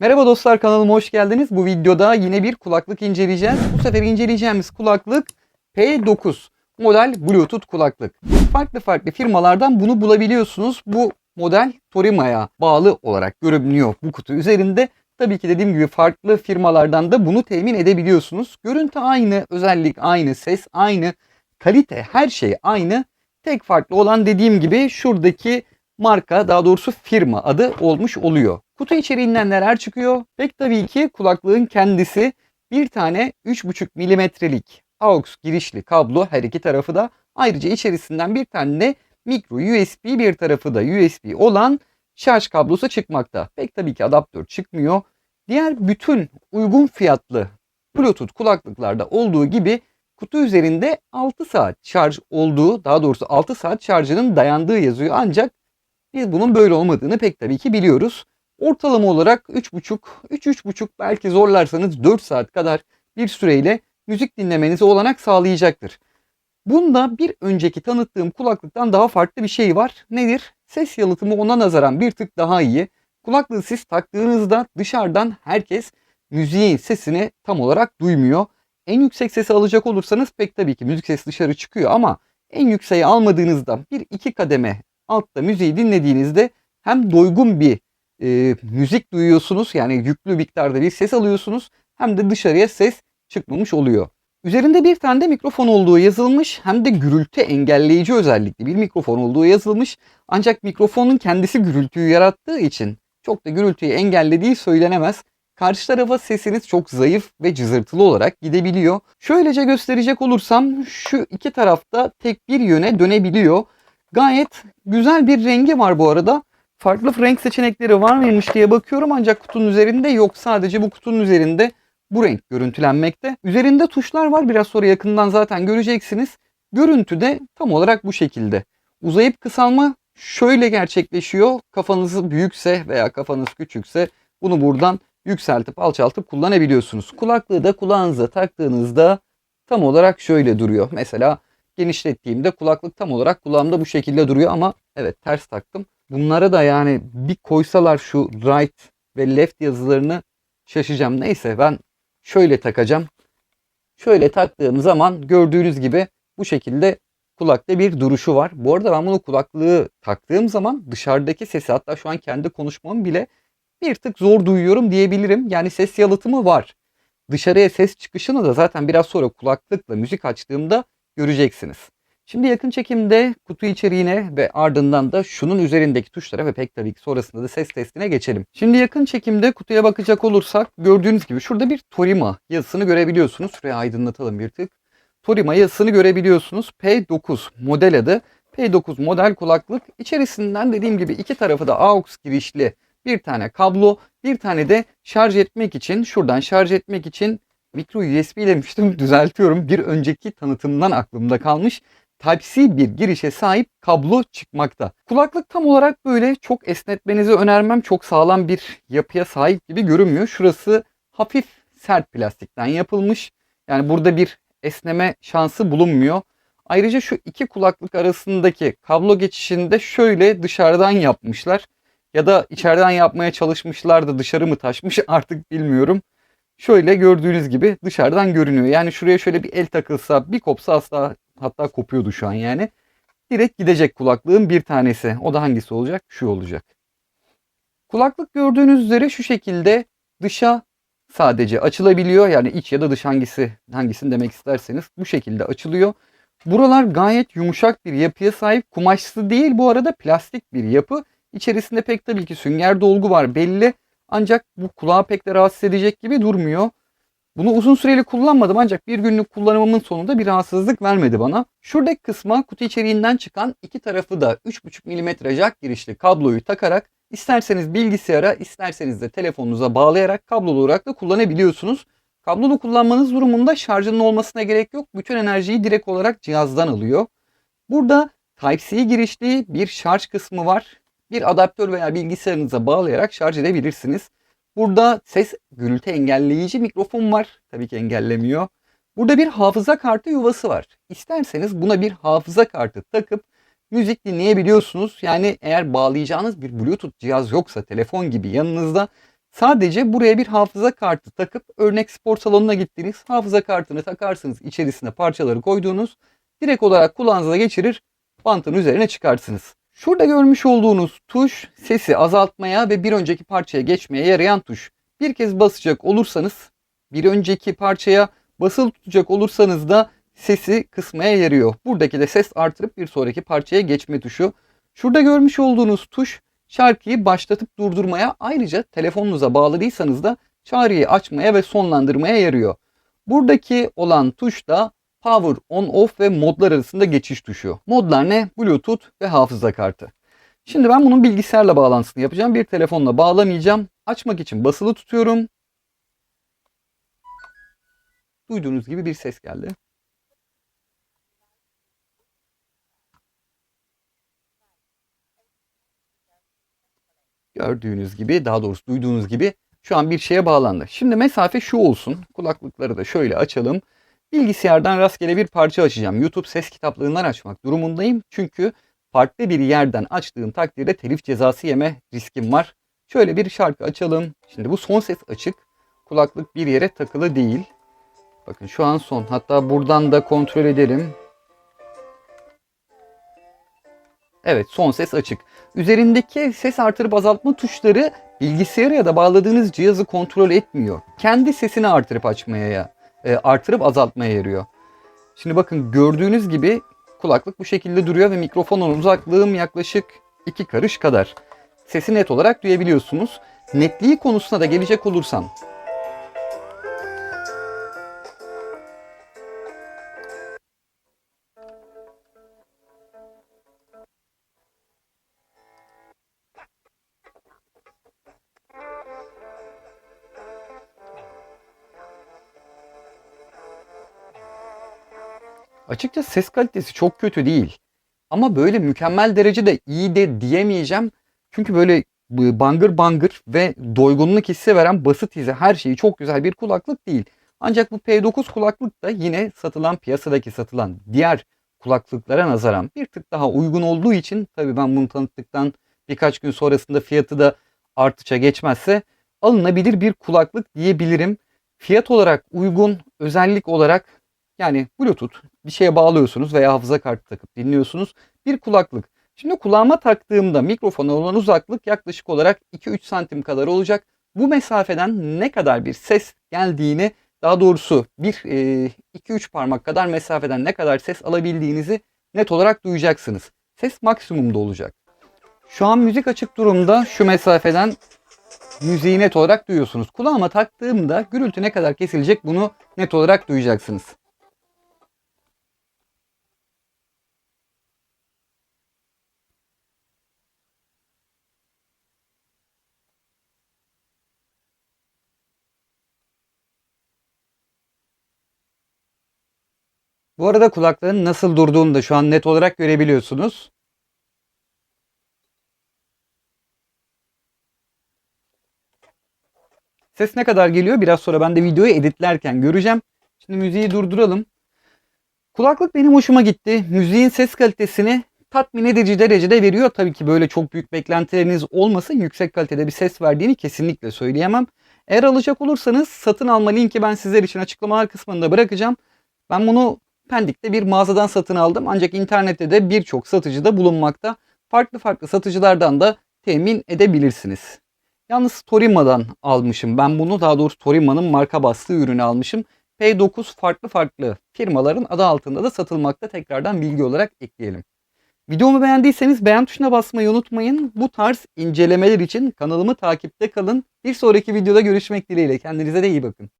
Merhaba dostlar kanalıma hoş geldiniz. Bu videoda yine bir kulaklık inceleyeceğiz. Bu sefer inceleyeceğimiz kulaklık P9 model Bluetooth kulaklık. Farklı farklı firmalardan bunu bulabiliyorsunuz. Bu model Torima'ya bağlı olarak görünüyor bu kutu üzerinde. Tabii ki dediğim gibi farklı firmalardan da bunu temin edebiliyorsunuz. Görüntü aynı, özellik aynı, ses aynı, kalite her şey aynı. Tek farklı olan dediğim gibi şuradaki marka daha doğrusu firma adı olmuş oluyor. Kutu içeriğinden neler çıkıyor? Pek tabii ki kulaklığın kendisi bir tane 3,5 milimetrelik AUX girişli kablo her iki tarafı da ayrıca içerisinden bir tane de micro USB bir tarafı da USB olan şarj kablosu çıkmakta. Pek tabii ki adaptör çıkmıyor. Diğer bütün uygun fiyatlı Bluetooth kulaklıklarda olduğu gibi kutu üzerinde 6 saat şarj olduğu, daha doğrusu 6 saat şarjının dayandığı yazıyor. Ancak biz bunun böyle olmadığını pek tabii ki biliyoruz. Ortalama olarak 3,5, 3-3,5 belki zorlarsanız 4 saat kadar bir süreyle müzik dinlemenize olanak sağlayacaktır. Bunda bir önceki tanıttığım kulaklıktan daha farklı bir şey var. Nedir? Ses yalıtımı ona nazaran bir tık daha iyi. Kulaklığı siz taktığınızda dışarıdan herkes müziğin sesini tam olarak duymuyor. En yüksek sesi alacak olursanız pek tabii ki müzik sesi dışarı çıkıyor ama en yükseği almadığınızda bir iki kademe altta müziği dinlediğinizde hem doygun bir e, müzik duyuyorsunuz yani yüklü miktarda bir ses alıyorsunuz hem de dışarıya ses çıkmamış oluyor. Üzerinde bir tane de mikrofon olduğu yazılmış hem de gürültü engelleyici özellikli bir mikrofon olduğu yazılmış. Ancak mikrofonun kendisi gürültüyü yarattığı için çok da gürültüyü engellediği söylenemez. Karşı tarafa sesiniz çok zayıf ve cızırtılı olarak gidebiliyor. Şöylece gösterecek olursam şu iki tarafta tek bir yöne dönebiliyor. Gayet güzel bir rengi var bu arada. Farklı renk seçenekleri var mıymış diye bakıyorum ancak kutunun üzerinde yok. Sadece bu kutunun üzerinde bu renk görüntülenmekte. Üzerinde tuşlar var. Biraz sonra yakından zaten göreceksiniz. Görüntü de tam olarak bu şekilde. Uzayıp kısalma şöyle gerçekleşiyor. Kafanız büyükse veya kafanız küçükse bunu buradan yükseltip alçaltıp kullanabiliyorsunuz. Kulaklığı da kulağınıza taktığınızda tam olarak şöyle duruyor. Mesela genişlettiğimde kulaklık tam olarak kulağımda bu şekilde duruyor ama evet ters taktım. Bunlara da yani bir koysalar şu right ve left yazılarını şaşacağım. Neyse ben şöyle takacağım. Şöyle taktığım zaman gördüğünüz gibi bu şekilde kulakta bir duruşu var. Bu arada ben bunu kulaklığı taktığım zaman dışarıdaki sesi hatta şu an kendi konuşmamı bile bir tık zor duyuyorum diyebilirim. Yani ses yalıtımı var. Dışarıya ses çıkışını da zaten biraz sonra kulaklıkla müzik açtığımda göreceksiniz. Şimdi yakın çekimde kutu içeriğine ve ardından da şunun üzerindeki tuşlara ve pek tabii ki sonrasında da ses testine geçelim. Şimdi yakın çekimde kutuya bakacak olursak gördüğünüz gibi şurada bir Torima yazısını görebiliyorsunuz. Şuraya aydınlatalım bir tık. Torima yazısını görebiliyorsunuz. P9 model adı. P9 model kulaklık. İçerisinden dediğim gibi iki tarafı da AUX girişli bir tane kablo, bir tane de şarj etmek için, şuradan şarj etmek için micro USB demiştim. Düzeltiyorum. Bir önceki tanıtımdan aklımda kalmış. Type-C bir girişe sahip kablo çıkmakta. Kulaklık tam olarak böyle çok esnetmenizi önermem. Çok sağlam bir yapıya sahip gibi görünmüyor. Şurası hafif sert plastikten yapılmış. Yani burada bir esneme şansı bulunmuyor. Ayrıca şu iki kulaklık arasındaki kablo geçişini de şöyle dışarıdan yapmışlar. Ya da içeriden yapmaya çalışmışlar da dışarı mı taşmış artık bilmiyorum. Şöyle gördüğünüz gibi dışarıdan görünüyor. Yani şuraya şöyle bir el takılsa bir kopsa asla hatta kopuyordu şu an yani. Direkt gidecek kulaklığın bir tanesi. O da hangisi olacak? Şu olacak. Kulaklık gördüğünüz üzere şu şekilde dışa sadece açılabiliyor. Yani iç ya da dış hangisi hangisini demek isterseniz bu şekilde açılıyor. Buralar gayet yumuşak bir yapıya sahip. Kumaşlı değil bu arada plastik bir yapı. İçerisinde pek tabii ki sünger dolgu var belli. Ancak bu kulağı pek de rahatsız edecek gibi durmuyor. Bunu uzun süreli kullanmadım ancak bir günlük kullanımımın sonunda bir rahatsızlık vermedi bana. Şuradaki kısma kutu içeriğinden çıkan iki tarafı da 3.5 mm jack girişli kabloyu takarak isterseniz bilgisayara isterseniz de telefonunuza bağlayarak kablolu olarak da kullanabiliyorsunuz. Kablolu kullanmanız durumunda şarjının olmasına gerek yok. Bütün enerjiyi direkt olarak cihazdan alıyor. Burada Type-C girişli bir şarj kısmı var. Bir adaptör veya bilgisayarınıza bağlayarak şarj edebilirsiniz. Burada ses gürültü engelleyici mikrofon var. Tabii ki engellemiyor. Burada bir hafıza kartı yuvası var. İsterseniz buna bir hafıza kartı takıp müzik dinleyebiliyorsunuz. Yani eğer bağlayacağınız bir Bluetooth cihaz yoksa telefon gibi yanınızda Sadece buraya bir hafıza kartı takıp örnek spor salonuna gittiniz. Hafıza kartını takarsınız. içerisine parçaları koyduğunuz. Direkt olarak kulağınıza geçirir. Bantın üzerine çıkarsınız. Şurada görmüş olduğunuz tuş sesi azaltmaya ve bir önceki parçaya geçmeye yarayan tuş. Bir kez basacak olursanız bir önceki parçaya basılı tutacak olursanız da sesi kısmaya yarıyor. Buradaki de ses artırıp bir sonraki parçaya geçme tuşu. Şurada görmüş olduğunuz tuş şarkıyı başlatıp durdurmaya ayrıca telefonunuza bağladıysanız da çağrıyı açmaya ve sonlandırmaya yarıyor. Buradaki olan tuş da Power On Off ve modlar arasında geçiş tuşu. Modlar ne? Bluetooth ve hafıza kartı. Şimdi ben bunun bilgisayarla bağlantısını yapacağım. Bir telefonla bağlamayacağım. Açmak için basılı tutuyorum. Duyduğunuz gibi bir ses geldi. Gördüğünüz gibi, daha doğrusu duyduğunuz gibi şu an bir şeye bağlandı. Şimdi mesafe şu olsun. Kulaklıkları da şöyle açalım. Bilgisayardan rastgele bir parça açacağım. YouTube ses kitaplığından açmak durumundayım. Çünkü farklı bir yerden açtığım takdirde telif cezası yeme riskim var. Şöyle bir şarkı açalım. Şimdi bu son ses açık. Kulaklık bir yere takılı değil. Bakın şu an son. Hatta buradan da kontrol edelim. Evet son ses açık. Üzerindeki ses artırıp azaltma tuşları bilgisayarı ya da bağladığınız cihazı kontrol etmiyor. Kendi sesini artırıp açmaya, e, artırıp azaltmaya yarıyor. Şimdi bakın gördüğünüz gibi kulaklık bu şekilde duruyor ve mikrofonun uzaklığım yaklaşık iki karış kadar. Sesi net olarak duyabiliyorsunuz. Netliği konusuna da gelecek olursam Açıkçası ses kalitesi çok kötü değil. Ama böyle mükemmel derecede iyi de diyemeyeceğim. Çünkü böyle bangır bangır ve doygunluk hissi veren basit izi her şeyi çok güzel bir kulaklık değil. Ancak bu P9 kulaklık da yine satılan piyasadaki satılan diğer kulaklıklara nazaran bir tık daha uygun olduğu için tabii ben bunu tanıttıktan birkaç gün sonrasında fiyatı da artışa geçmezse alınabilir bir kulaklık diyebilirim. Fiyat olarak uygun, özellik olarak yani Bluetooth bir şeye bağlıyorsunuz veya hafıza kartı takıp dinliyorsunuz. Bir kulaklık. Şimdi kulağıma taktığımda mikrofona olan uzaklık yaklaşık olarak 2-3 santim kadar olacak. Bu mesafeden ne kadar bir ses geldiğini daha doğrusu bir 2-3 e, parmak kadar mesafeden ne kadar ses alabildiğinizi net olarak duyacaksınız. Ses maksimumda olacak. Şu an müzik açık durumda şu mesafeden müziği net olarak duyuyorsunuz. Kulağıma taktığımda gürültü ne kadar kesilecek bunu net olarak duyacaksınız. Bu arada kulakların nasıl durduğunu da şu an net olarak görebiliyorsunuz. Ses ne kadar geliyor biraz sonra ben de videoyu editlerken göreceğim. Şimdi müziği durduralım. Kulaklık benim hoşuma gitti. Müziğin ses kalitesini tatmin edici derecede veriyor. Tabii ki böyle çok büyük beklentileriniz olmasın. Yüksek kalitede bir ses verdiğini kesinlikle söyleyemem. Eğer alacak olursanız satın alma linki ben sizler için açıklamalar kısmında bırakacağım. Ben bunu Pendik'te bir mağazadan satın aldım. Ancak internette de birçok satıcıda bulunmakta. Farklı farklı satıcılardan da temin edebilirsiniz. Yalnız Torima'dan almışım. Ben bunu daha doğrusu Torima'nın marka bastığı ürünü almışım. P9 farklı farklı firmaların adı altında da satılmakta. Tekrardan bilgi olarak ekleyelim. Videomu beğendiyseniz beğen tuşuna basmayı unutmayın. Bu tarz incelemeler için kanalımı takipte kalın. Bir sonraki videoda görüşmek dileğiyle. Kendinize de iyi bakın.